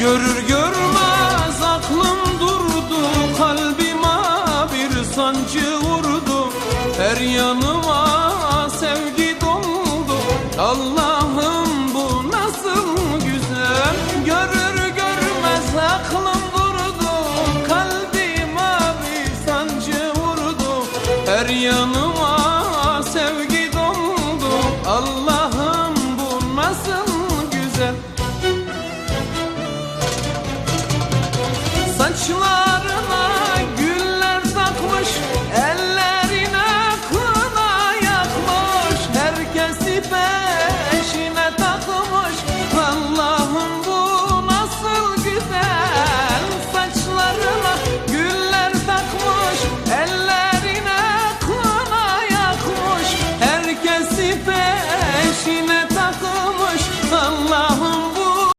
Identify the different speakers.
Speaker 1: Görür görmez aklım durdu Kalbime bir sancı vurdu. Her yanıma sevgi doldu. Allah'ım bu nasıl güzel. Görür görmez aklım durdu Kalbime bir sancı vurdu. Her yanıma